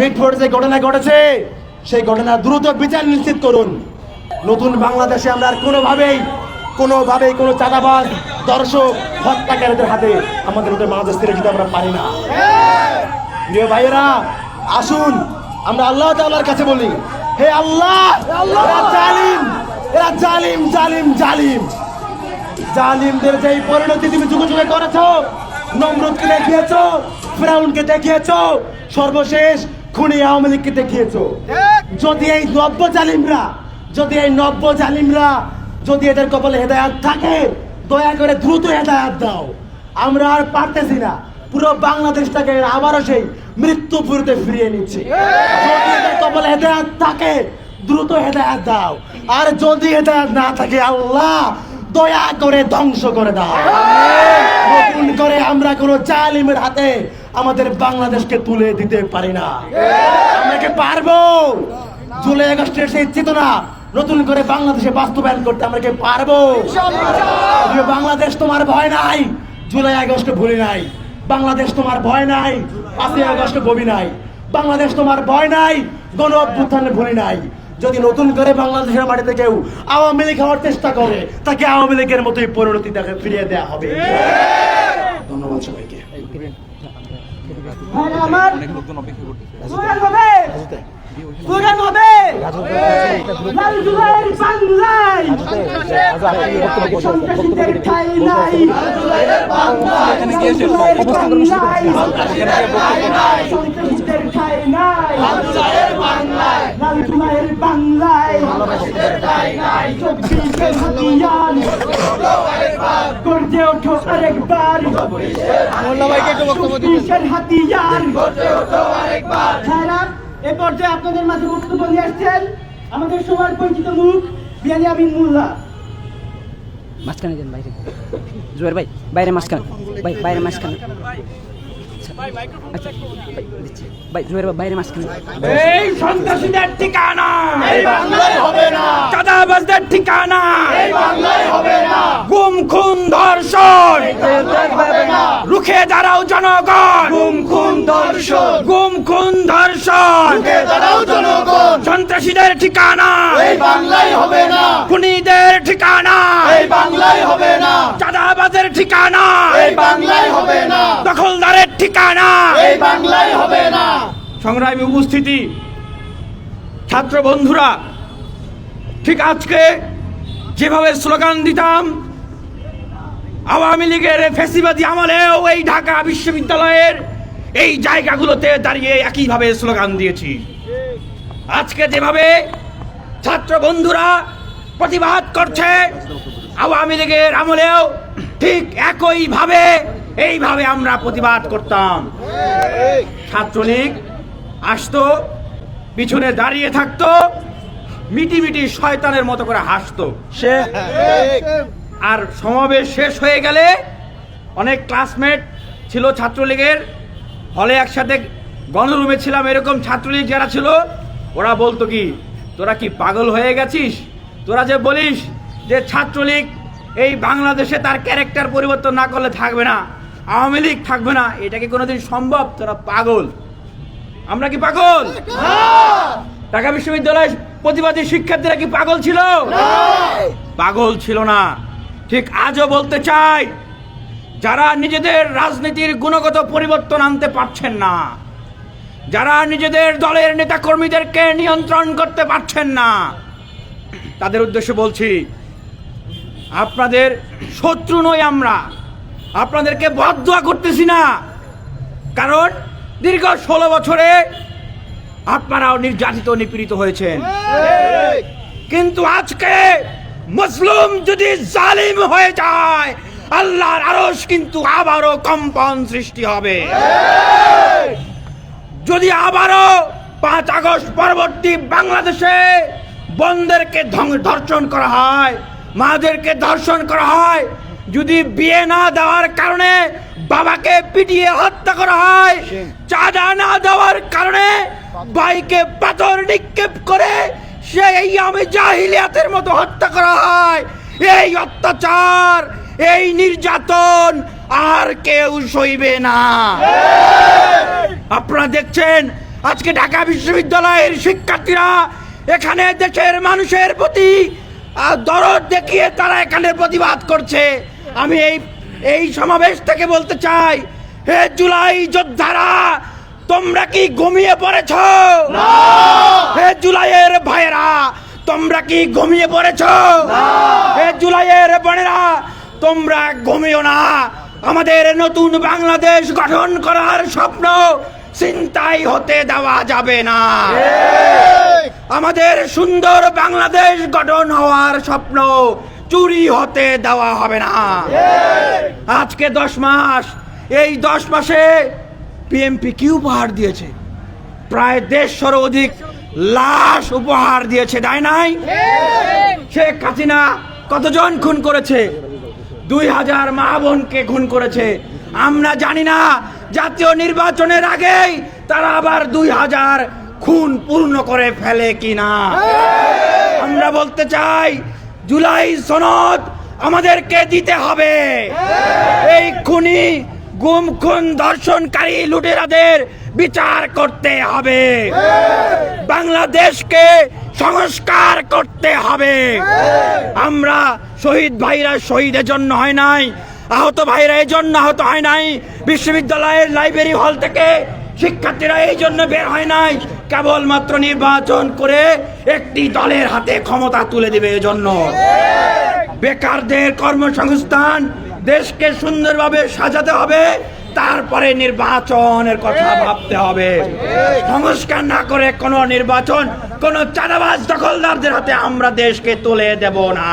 মিটফোর্ডে যে ঘটনা ঘটেছে, সেই ঘটনার দ্রুত বিচার নিশ্চিত করুন। নতুন বাংলাদেশে আমরা আর কোনোভাবেই কোনোভাবেই কোনো চাঁদাবাজ, দর্শক, হত্যাকারীদের হাতে আমাদের নতুন বাংলাদেশ ছেড়ে দিতে আমরা পারি না। প্রিয় ভাইয়েরা, আসুন, আমরা আল্লাহ তাআলার কাছে বলি, হে আল্লাহ জালিম, এরা জালিম জালিম জালিম। জালিমদের যে পরিণতি তুমি যুগে যুগে করেছ নমরুদকে দেখিয়েছো, ফেরাউনকে দেখিয়েছো, সর্বশেষ খুনি আওয়ামী লীগকে দেখিয়েছো। যদি এই নব্য জালিমরা, যদি এই নব্য জালিমরা, যদি এদের কপালে হেদায়াত থাকে, দয়া করে দ্রুত হেদায়াত দাও। আমরা আর পারতেছি না। পুরো বাংলাদেশটাকে আবারও সেই মৃত্যু পুরুতে ফিরিয়ে নিচ্ছে। যদি এদের কপালে হেদায়াত থাকে, দ্রুত হেদায়াত দাও। আর যদি হেদায়াত না থাকে, আল্লাহ দয়া করে ধ্বংস করে দাও। নতুন করে আমরা কোনো জালিমের হাতে আমাদের বাংলাদেশকে তুলে দিতে পারি না। আমরা কি পারব? জুলাই আগস্টের সেই চেতনা নতুন করে বাংলাদেশে বাস্তবায়ন করতে আমরা কি পারব? বাংলাদেশ তোমার ভয় নাই। জুলাই আগস্ট ভুলি নাই। বাংলাদেশ তোমার ভয় নাই। পাঁচই আগস্ট ববি নাই। বাংলাদেশ তোমার ভয় নাই। গণ অভ্যুত্থানে ভুলি নাই। যদি নতুন করে বাংলাদেশের মাটিতে কেউ আওয়ামী লীগ হওয়ার চেষ্টা করে তাকে আওয়ামী লীগের মতোই পরিণতি তাকে ফিরিয়ে দেওয়া হবে। ধন্যবাদ সবাইকে। সন্ত্রাসীদের ঠাঁই নাই। লাল জুলাইয়ের বাংলায় চব্বিশের হাতিয়ার। গর্জে ওঠো আরেকবার। চব্বিশের হাতিয়ার। ভাইরা এ পর্যায়ে আপনাদের মাঝে বক্তব্য নিয়ে আসছেন আমাদের সবার পরিচিত মুখ বিয়ানি আমিন মোল্লা। মাঝখানে যান বাইরে। জোয়ার ভাই বাইরে মাঝখানে। ভাই বাইরে মাঝখানে। আচ্ছা ভাই, দিচ্ছি। ভাই জোয়ার বাইরে মাঝখানে এই সন্ত্রাসীদের ঠিকানা। এই বাংলায় হবে না। চাঁদাবাজদের ঠিকানা। এই বাংলায় হবে না। গুম খুন ধর্ষণ। রুখে দাঁড়াও জনগণ। গুম খুন দর্শন গুম খুন ধর্ষণ। রুখে দাঁড়াও জনগণ। সন্ত্রাসীদের ঠিকানা। এই বাংলায় হবে না। খুনিদের ঠিকানা। এই বাংলায় হবে না। চাঁদাবাজের ঠিকানা। এই বাংলায় হবে না। দখলদারের ঠিকানা এই বাংলায় হবে না। সংগ্রামী উপস্থিতি ছাত্র বন্ধুরা ঠিক আজকে যেভাবে স্লোগান দিতাম আওয়ামী লীগের ফেসিবাদী আমলেও এই ঢাকা বিশ্ববিদ্যালয়ের এই জায়গাগুলোতে দাঁড়িয়ে একইভাবে স্লোগান দিয়েছি। আজকে যেভাবে ছাত্র বন্ধুরা প্রতিবাদ করছে আওয়ামী লীগের আমলেও ঠিক একইভাবে এইভাবে আমরা প্রতিবাদ করতাম। ছাত্রলীগ আসতো পিছনে দাঁড়িয়ে থাকতো মিটি মিটি শয়তানের মতো করে হাসতো। সে আর সমাবেশ শেষ হয়ে গেলে অনেক ক্লাসমেট ছিল ছাত্রলীগের হলে একসাথে গণরুমে ছিলাম এরকম ছাত্রলীগ যারা ছিল ওরা বলতো কি তোরা কি পাগল হয়ে গেছিস? তোরা যে বলিস যে ছাত্রলীগ এই বাংলাদেশে তার ক্যারেক্টার পরিবর্তন না করলে থাকবে না। আওয়ামী লীগ থাকবে না এটা কি কোনোদিন সম্ভব? তোরা পাগল। আমরা কি পাগল? ঢাকা বিশ্ববিদ্যালয়ের প্রতিবাদী শিক্ষার্থীরা কি পাগল ছিল? পাগল ছিল না। ঠিক আজও বলতে চাই যারা নিজেদের রাজনীতির গুণগত পরিবর্তন আনতে পারছেন না যারা নিজেদের দলের নেতাকর্মীদেরকে নিয়ন্ত্রণ করতে পারছেন না তাদের উদ্দেশ্যে বলছি আপনাদের শত্রু নই আমরা। আপনাদেরকে বদয়া করতেছি না। কারণ দীর্ঘ ষোলো বছরে আপনারাও নির্যাতিত, নিপীড়িত হয়েছেন। কিন্তু আজকে মুসলিম যদি জালিম হয়ে যায়, আল্লাহর আরশ কিন্তু আবারও কম্পন সৃষ্টি হবে। যদি আবারও পাঁচ আগস্ট পরবর্তী বাংলাদেশে বনদেরকে ধং- ধর্ষণ করা হয়, মাদেরকে ধর্ষণ করা হয় যদি বিয়ে না দেওয়ার কারণে বাবাকে পিটিয়ে হত্যা করা হয় চাঁদা না দেওয়ার কারণে বাইকে পাথর নিক্ষেপ করে সেই আমি জাহিলিয়াতের মতো হত্যা করা হয়। এই অত্যাচার এই নির্যাতন আর কেউ সইবে না। আপনারা দেখছেন আজকে ঢাকা বিশ্ববিদ্যালয়ের শিক্ষার্থীরা এখানে দেশের মানুষের প্রতি দরদ দেখিয়ে তারা এখানে প্রতিবাদ করছে। আমি এই এই সমাবেশ থেকে বলতে চাই হে জুলাই যোদ্ধারা তোমরা কি ঘুমিয়ে পড়েছ? হে জুলাইয়ের ভাইয়েরা তোমরা কি ঘুমিয়ে পড়েছ? হে জুলাইয়ের বোনেরা তোমরা ঘুমিও না। আমাদের নতুন বাংলাদেশ গঠন করার স্বপ্ন চিন্তাই হতে দেওয়া যাবে না। আমাদের সুন্দর বাংলাদেশ গঠন হওয়ার স্বপ্ন চুরি হতে দেওয়া হবে না। আজকে দশ মাস, এই দশ মাসে পিএমপি কি উপহার দিয়েছে? প্রায় দেড়শোর অধিক লাশ উপহার দিয়েছে, তাই নাই? শেখ হাসিনা কতজন খুন করেছে? দুই হাজার মা বোনকে খুন করেছে। আমরা জানি না, জাতীয় নির্বাচনের আগেই তারা আবার দুই হাজার খুন পূর্ণ করে ফেলে কিনা। আমরা বলতে চাই জুলাই সনদ আমাদেরকে দিতে হবে। এই খুনি, গুম খুন, ধর্ষণকারী লুটেরাদের বিচার করতে হবে। বাংলাদেশকে সংস্কার করতে হবে। আমরা শহীদ ভাইরা শহীদের জন্য হয় নাই, আহত ভাইরা এই জন্য আহত হয় নাই, বিশ্ববিদ্যালয়ের লাইব্রেরি হল থেকে শিক্ষার্থীরা এই জন্য বের হয় নাই কেবলমাত্র নির্বাচন করে একটি দলের হাতে ক্ষমতা তুলে দেবে এজন্য। বেকারদের কর্মসংস্থান দেশকে সুন্দরভাবে সাজাতে হবে, তারপরে নির্বাচনের কথা ভাবতে হবে। সংস্কার না করে কোনো নির্বাচন কোনো চাঁদাবাজ দখলদারদের হাতে আমরা দেশকে তুলে দেব না।